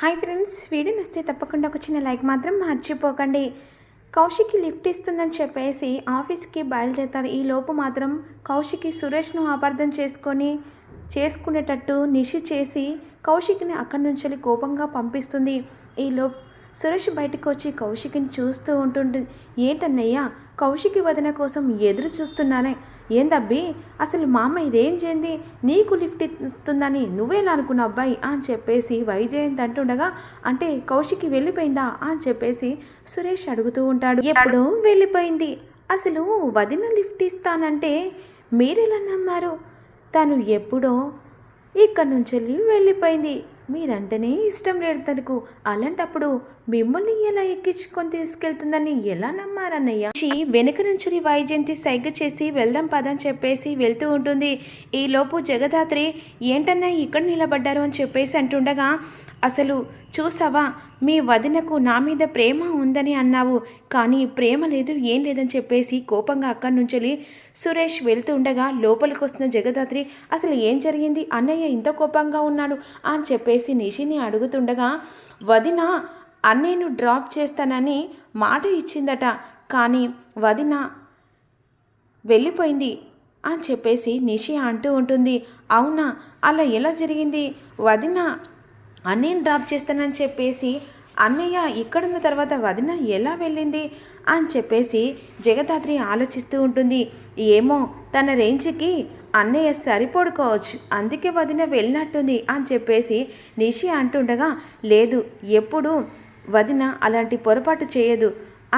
Hi friends video నచ్చితే తప్పకుండా ఒక చిన్న లైక్ మాత్రం మర్చిపోకండి. కౌశిక్కి లిఫ్ట్ ఇస్తుందని చెప్పేసి ఆఫీస్కి బయలుదేరుతారు. ఈ లోపు మాత్రం కౌశిక్కి సురేష్ను అపార్థం చేసుకొని చేసుకునేటట్టు నిషి చేసి కౌశిక్ని అక్కడి నుంచి కోపంగా పంపిస్తుంది. ఈ లోపు సురేష్ బయటకు వచ్చి కౌశిక్ని చూస్తూ ఉంటుంటుంది ఏంటన్నయ్యా కౌశికి వదిన కోసం ఎదురు చూస్తున్నానే. ఏందబ్బి? అసలు మా అమ్మ ఇదేం చేయింది నీకు లిఫ్ట్ ఇస్తుందని నువ్వేలా అనుకున్నావు అబ్బాయి? అని చెప్పేసి వైజయంత్ అంటుండగా అంటే కౌశికి వెళ్ళిపోయిందా? అని చెప్పేసి సురేష్ అడుగుతూ ఉంటాడు. ఎప్పుడు వెళ్ళిపోయింది. అసలు వదిన లిఫ్ట్ ఇస్తానంటే మీరెలా నమ్మారు? తను ఎప్పుడో ఇక్కడి నుంచి వెళ్ళిపోయింది. మీరంటేనే ఇష్టం లేదు తనకు. అలాంటప్పుడు మిమ్మల్ని ఎలా ఎక్కించుకొని తీసుకెళ్తుందని ఎలా నమ్మారన్నయ్య? వెనుక నుంచి వైజయంతి సైగ చేసి వెళ్దాం పదని చెప్పేసి వెళ్తూ ఉంటుంది. ఈ లోపు జగదాత్రి ఏంటన్నా ఇక్కడ నిలబడ్డారు అని చెప్పేసి అంటుండగా అసలు చూసావా? మీ వదినకు నా మీద ప్రేమ ఉందని అన్నావు. కానీ ప్రేమ లేదు ఏం లేదని చెప్పేసి కోపంగా అక్కడి నుంచి సురేష్ వెళ్తూ ఉండగా లోపలికి వస్తున్న జగదాత్రి అసలు ఏం జరిగింది? అన్నయ్య ఇంత కోపంగా ఉన్నాడు అని చెప్పేసి నిషిని అడుగుతుండగా వదిన అన్నయ్యను డ్రాప్ చేస్తానని మాట ఇచ్చిందట. కానీ వదిన వెళ్ళిపోయింది అని చెప్పేసి నిషి అంటూ ఉంటుంది. అవునా? అలా ఎలా జరిగింది? వదిన అన్నయ్యని డ్రాప్ చేస్తానని చెప్పేసి అన్నయ్య ఇక్కడున్న తర్వాత వదిన ఎలా వెళ్ళింది అని చెప్పేసి జగదాత్రి ఆలోచిస్తూ ఉంటుంది. ఏమో తన రేంజ్కి అన్నయ్య సరిపడుకోవచ్చు. అందుకే వదిన వెళ్ళినట్టుంది అని చెప్పేసి నిషి అంటుండగా లేదు ఎప్పుడు వదిన అలాంటి పొరపాటు చేయదు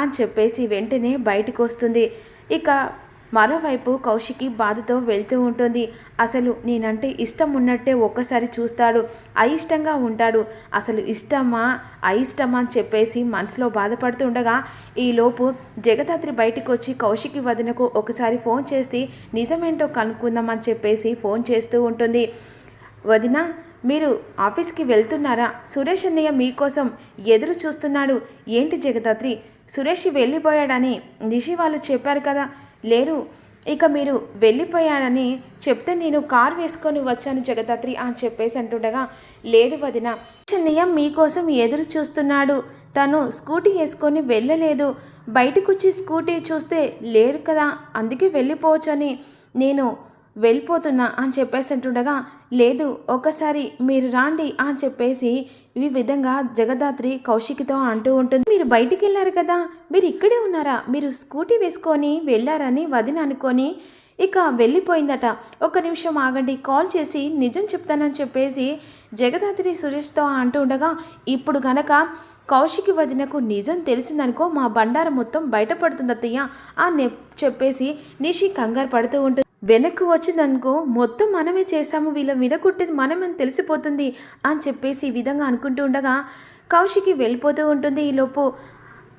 అని చెప్పేసి వెంటనే బయటకు వస్తుంది. ఇక మరోవైపు కౌశికి బాధతో వెళ్తూ ఉంటుంది. అసలు నేనంటే ఇష్టం ఉన్నట్టే ఒక్కసారి చూస్తాడు. అయిష్టంగా ఉంటాడు. అసలు ఇష్టమా? అయిష్టమా అని చెప్పేసి మనసులో బాధపడుతుండగా ఈలోపు జగదాత్రి బయటకు వచ్చి కౌశికి వదినకు ఒకసారి ఫోన్ చేసి నిజమేంటో కనుక్కుందామని చెప్పేసి ఫోన్ చేస్తూ ఉంటుంది. వదిన మీరు ఆఫీస్కి వెళ్తున్నారా? సురేష్ అన్నయ్య మీకోసం ఎదురు చూస్తున్నాడు. ఏంటి జగదాత్రి? సురేష్ వెళ్ళిపోయాడని నిషి వాళ్ళు చెప్పారు కదా. లేరు. ఇక మీరు వెళ్ళిపోయానని చెప్తే నేను కార్ వేసుకొని వచ్చాను జగదాత్రి అని చెప్పేసి అంటుండగా లేదు వదిన అన్నయ్య మీకోసం ఎదురు చూస్తున్నాడు. తను స్కూటీ వేసుకొని వెళ్ళలేదు. బయటకు వచ్చి స్కూటీ చూస్తే లేరు కదా అందుకే వెళ్ళిపోవచ్చని నేను వెళ్ళిపోతున్నా అని చెప్పేసి అంటుండగా లేదు ఒకసారి మీరు రాండి అని చెప్పేసి ఈ విధంగా జగదాత్రి కౌశికితో అంటూ ఉంటుంది. మీరు బయటికి వెళ్ళారు కదా మీరు ఇక్కడే ఉన్నారా? మీరు స్కూటీ వేసుకొని వెళ్ళారని వదిన అనుకొని ఇక వెళ్ళిపోయిందట. ఒక నిమిషం ఆగండి కాల్ చేసి నిజం చెప్తానని చెప్పేసి జగదాత్రి సురేష్తో అంటూ ఉండగా ఇప్పుడు గనక కౌశికి వదినకు నిజం తెలిసిందనుకో మా బండారం మొత్తం బయటపడుతుంది అత్తయ్య అని చెప్పేసి నిషి కంగారు పడుతూ ఉంటుంది. వెనక్కు వచ్చిందనుకో మొత్తం మనమే చేశాము వీళ్ళ విడగొట్టేది మనమని తెలిసిపోతుంది అని చెప్పేసి ఈ విధంగా అనుకుంటూ ఉండగా కౌశికి వెళ్ళిపోతూ ఉంటుంది ఈలోపు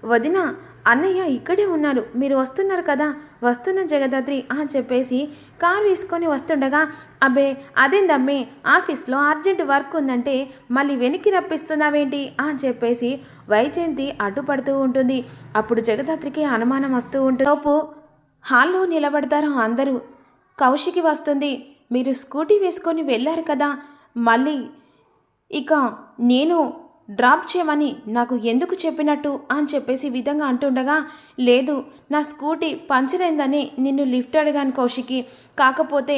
వదిన అన్నయ్య ఇక్కడే ఉన్నారు మీరు వస్తున్నారు కదా వస్తున్న జగదాత్రి అని చెప్పేసి కార్ వేసుకొని వస్తుండగా అబ్బే అదేందమ్మే ఆఫీస్లో అర్జెంట్ వర్క్ ఉందంటే మళ్ళీ వెనక్కి రప్పిస్తున్నావేంటి అని చెప్పేసి వైజయంతి అడ్డుపడుతూ ఉంటుంది. అప్పుడు జగదాత్రికి అనుమానం వస్తూ ఉంటుంది. లోపు హాల్లో నిలబడతారు అందరూ. కౌశికి వస్తుంది. మీరు స్కూటీ వేసుకొని వెళ్ళారు కదా. మళ్ళీ ఇక నేను డ్రాప్ చేయమని నాకు ఎందుకు చెప్పినట్టు అని చెప్పేసి విధంగా అంటుండగా లేదు నా స్కూటీ పంచర్ అయిందని నిన్ను లిఫ్ట్ అడిగాను కౌశికి. కాకపోతే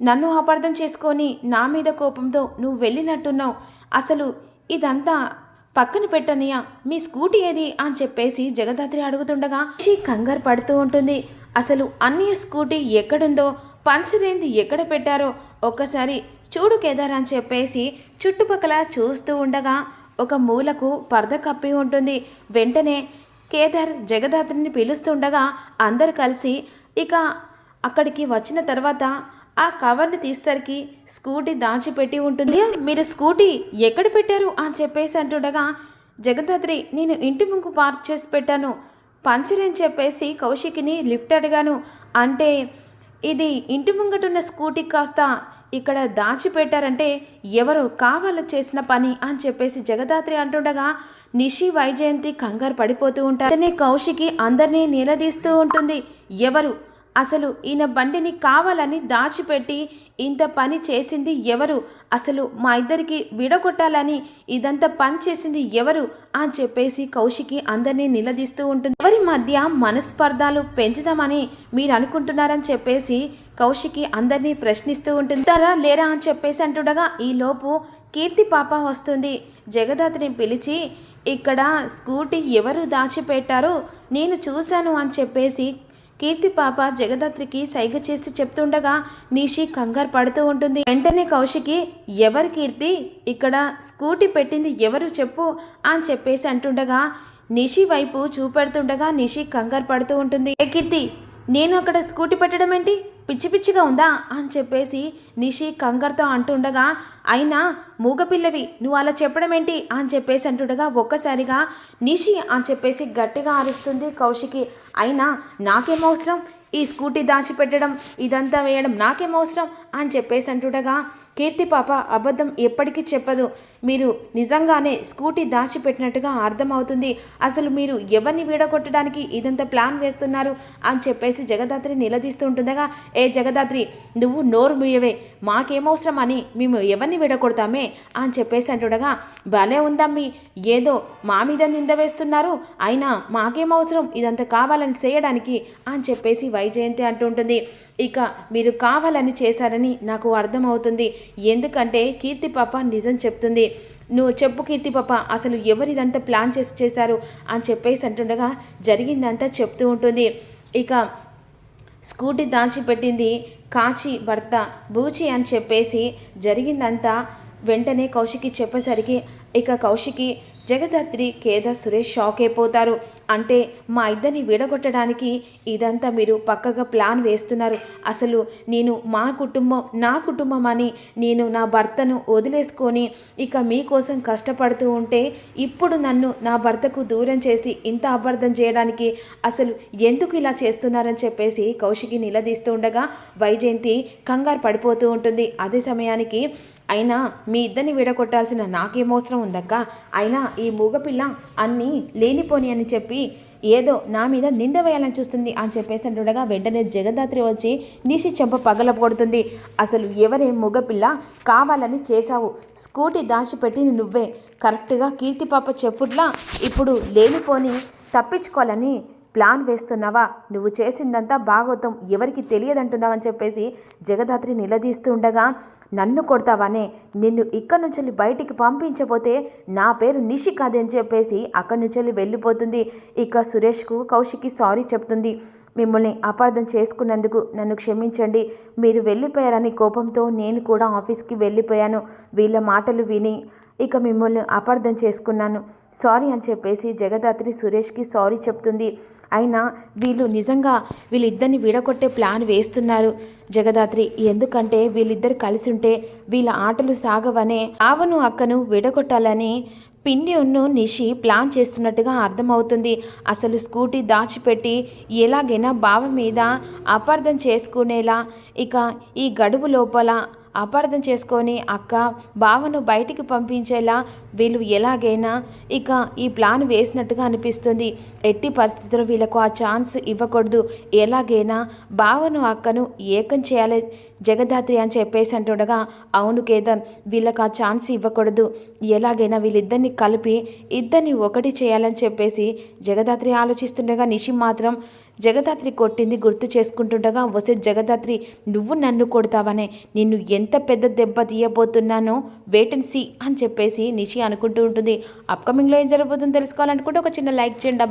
నన్ను అపార్థం చేసుకొని నా మీద కోపంతో నువ్వు వెళ్ళినట్టున్నావు. అసలు ఇదంతా పక్కన పెట్టనియా? మీ స్కూటీ ఏది? అని చెప్పేసి జగదాత్రి అడుగుతుండగా కంగారు పడుతూ ఉంటుంది. అసలు అన్నయ్య స్కూటీ ఎక్కడుందో పంచరేంది ఎక్కడ పెట్టారో ఒక్కసారి చూడు కేదార్ అని చెప్పేసి చుట్టుపక్కల చూస్తూ ఉండగా ఒక మూలకు పరద కప్పి ఉంటుంది. వెంటనే కేదార్ జగదాత్రిని పిలుస్తుండగా అందరు కలిసి ఇక అక్కడికి వచ్చిన తర్వాత ఆ కవర్ని తీసేసరికి స్కూటీ దాచిపెట్టి ఉంటుంది. మీరు స్కూటీ ఎక్కడ పెట్టారు? అని చెప్పేసి అంటుండగా జగదాత్రి నేను ఇంటి ముందు పార్క్ చేసి పెట్టాను. పంచర్ అని చెప్పేసి కౌశికిని లిఫ్ట్ అడిగాను. అంటే ఇది ఇంటి ముంగటున్న స్కూటీ కాస్త ఇక్కడ దాచిపెట్టారంటే ఎవరు కావాలో చేసిన పని అని చెప్పేసి జగదాత్రి అంటుండగా నిషి వైజయంతి కంగారు పడిపోతూ ఉంటారు. అతనే కౌశికి అందరినీ నిలదీస్తూ ఉంటుంది. ఎవరు అసలు ఈయన బండిని కావాలని దాచిపెట్టి ఇంత పని చేసింది ఎవరు? అసలు మా ఇద్దరికి విడగొట్టాలని ఇదంతా పని చేసింది ఎవరు? అని చెప్పేసి కౌశికి అందరినీ నిలదీస్తూ ఉంటుంది. ఎవరి మధ్య మనస్పర్ధాలు పెంచుదామని మీరు అనుకుంటున్నారని చెప్పేసి కౌశికి అందరినీ ప్రశ్నిస్తూ ఉంటుంది. "తరా లేరా అని చెప్పేసి అంటుండగా ఈలోపు కీర్తి పాప వస్తుంది. జగదాత్రిని పిలిచి ఇక్కడ స్కూటీ ఎవరు దాచిపెట్టారో? నేను చూశాను అని చెప్పేసి కీర్తి పాప జగదాత్రికి సైగ చేసి చెప్తుండగా నిషి కంగారు పడుతూ ఉంటుంది. వెంటనే కౌశికి ఎవరు కీర్తి? ఇక్కడ స్కూటీ పెట్టింది ఎవరు చెప్పు అని చెప్పేసి అంటుండగా నిషి వైపు చూపెడుతుండగా నిషి కంగారు పడుతూ ఉంటుంది. ఏ కీర్తి నేను అక్కడ స్కూటీ పెట్టడం ఏంటి పిచ్చి పిచ్చిగా ఉందా అని చెప్పేసి నిషి కంగారుతో అంటుండగా అయినా మూగపిల్లవి నువ్వు అలా చెప్పడం ఏంటి? అని చెప్పేసి అంటుండగా ఒక్కసారిగా నిషి అని చెప్పేసి గట్టిగా అరుస్తుంది కౌశికి. అయినా నాకేం అవసరం? ఈ స్కూటీ దాచిపెట్టడం ఇదంతా వేయడం నాకేం అవసరం? అని చెప్పేసి అంటుండగా కీర్తి పాప అబద్ధం ఎప్పటికీ చెప్పదు. మీరు నిజంగానే స్కూటీ దాచిపెట్టినట్టుగా అర్థమవుతుంది. అసలు మీరు ఎవరిని వీడగొట్టడానికి ఇదంతా ప్లాన్ వేస్తున్నారు? అని చెప్పేసి జగదాత్రి నిలదీస్తూ ఉంటుండగా ఏ జగదాత్రి నువ్వు నోరు ముయ్యవే మాకేమవసరం అని మేము ఎవరిని విడగొడతామే? అని చెప్పేసి అంటుండగా భలే ఉందమ్మి. ఏదో మా మీద నింద వేస్తున్నారు. అయినా మాకేమవసరం ఇదంతా కావాలని చేయడానికి? అని చెప్పేసి వైజయంతి అంటుంటుంది ఇక మీరు కావాలని చేశారని నాకు అర్థమవుతుంది. ఎందుకంటే కీర్తి పాప నిజం చెప్తుంది. నువ్వు చెప్పు కీర్తి పాప అసలు ఎవరిదంతా ప్లాన్ చేసి చేశారు? అని చెప్పేసి అంటుండగా జరిగిందంతా చెప్తూ ఉంటుంది. ఇక స్కూటీ దాచిపెట్టింది కాచి భర్త బూచి అని చెప్పేసి జరిగిందంతా వెంటనే కౌశికి చెప్పేసరికి ఇక కౌశికి జగదాత్రి కేద సురేష్ షాక్ అయిపోతారు. అంటే మా ఇద్దరిని విడగొట్టడానికి ఇదంతా మీరు పక్కగా ప్లాన్ వేస్తున్నారు. అసలు నేను మా కుటుంబం నా కుటుంబం అని నేను నా భర్తను వదిలేసుకొని ఇక మీకోసం కష్టపడుతూ ఉంటే ఇప్పుడు నన్ను నా భర్తకు దూరం చేసి ఇంత అబద్ధం చేయడానికి అసలు ఎందుకు ఇలా చేస్తున్నారని చెప్పేసి కౌశికి నిలదీస్తూ ఉండగా వైజయంతి కంగారు పడిపోతూ ఉంటుంది. అదే సమయానికి అయినా మీ ఇద్దరిని విడగొట్టాల్సిన నాకేమవసరం ఉందక్క? అయినా ఈ మూగపిల్ల అన్నీ లేనిపోని అని చెప్పి ఏదో నా మీద నింద వేయాలని చూస్తుంది అని చెప్పేసి అంటుండగా వెంటనే జగదాత్రి వచ్చి నిషి చెంప పగలపొడుతుంది అసలు ఎవరే మగపిల్ల? కావాలని చేశావు. స్కూటీ దాచిపెట్టింది నువ్వే. కరెక్ట్గా కీర్తిపాప చెప్పుట్లా ఇప్పుడు లేనిపోని తప్పించుకోవాలని ప్లాన్ వేస్తున్నావా? నువ్వు చేసిందంతా భాగవతం ఎవరికి తెలియదంటున్నావని చెప్పేసి జగదాత్రి నిలదీస్తూ ఉండగా నన్ను కొడతావానే? నిన్ను ఇక్కడి నుంచి బయటికి పంపించబోతే నా పేరు నిషి కాదని చెప్పేసి అక్కడి నుంచి వెళ్ళిపోతుంది. ఇక సురేష్కు కౌశికి సారీ చెప్తుంది. మిమ్మల్ని అపార్థం చేసుకున్నందుకు నన్ను క్షమించండి. మీరు వెళ్ళిపోయారని కోపంతో నేను కూడా ఆఫీస్కి వెళ్ళిపోయాను. వీళ్ళ మాటలు విని ఇక మిమ్మల్ని అపార్థం చేసుకున్నాను. సారీ అని చెప్పేసి జగదాత్రి సురేష్కి సారీ చెప్తుంది. అయినా వీళ్ళు నిజంగా వీళ్ళిద్దరిని విడగొట్టే ప్లాన్ వేస్తున్నారు. జగదాత్రి ఎందుకంటే వీళ్ళిద్దరు కలిసి ఉంటే వీళ్ళ ఆటలు సాగవనే ఆవను అక్కను విడగొట్టాలని పిన్ని ఉన్ను నిషి ప్లాన్ చేస్తున్నట్టుగా అర్థమవుతుంది. అసలు స్కూటీ దాచిపెట్టి ఎలాగైనా బావ మీద అపార్థం చేసుకునేలా ఇక ఈ గడువు లోపల అపార్థం చేసుకొని అక్క బావను బయటికి పంపించేలా వీళ్ళు ఎలాగైనా ఇక ఈ ప్లాన్ వేసినట్టుగా అనిపిస్తుంది. ఎట్టి పరిస్థితుల్లో వీళ్ళకు ఆ ఛాన్స్ ఇవ్వకూడదు. ఎలాగైనా బావను అక్కను ఏకం చేయాలి జగదాత్రి అని చెప్పేసి అంటుండగా అవును కేదన్ వీళ్ళకి ఆ ఛాన్స్ ఇవ్వకూడదు. ఎలాగైనా వీళ్ళిద్దరిని కలిపి ఇద్దరిని ఒకటి చేయాలని చెప్పేసి జగదాత్రి ఆలోచిస్తుండగా నిషి మాత్రం జగదాత్రి కొట్టింది గుర్తు చేసుకుంటుండగా వసే జగదాత్రి నువ్వు నన్ను కొడతావనే నిన్ను ఎంత పెద్ద దెబ్బ తీయబోతున్నానో వేటెన్సీ అని చెప్పేసి నిషి అనుకుంటూ ఉంటుంది. అప్కమింగ్లో ఏం జరగబోతుందో తెలుసుకోవాలనుకుంటే ఒక చిన్న లైక్ చేయండి.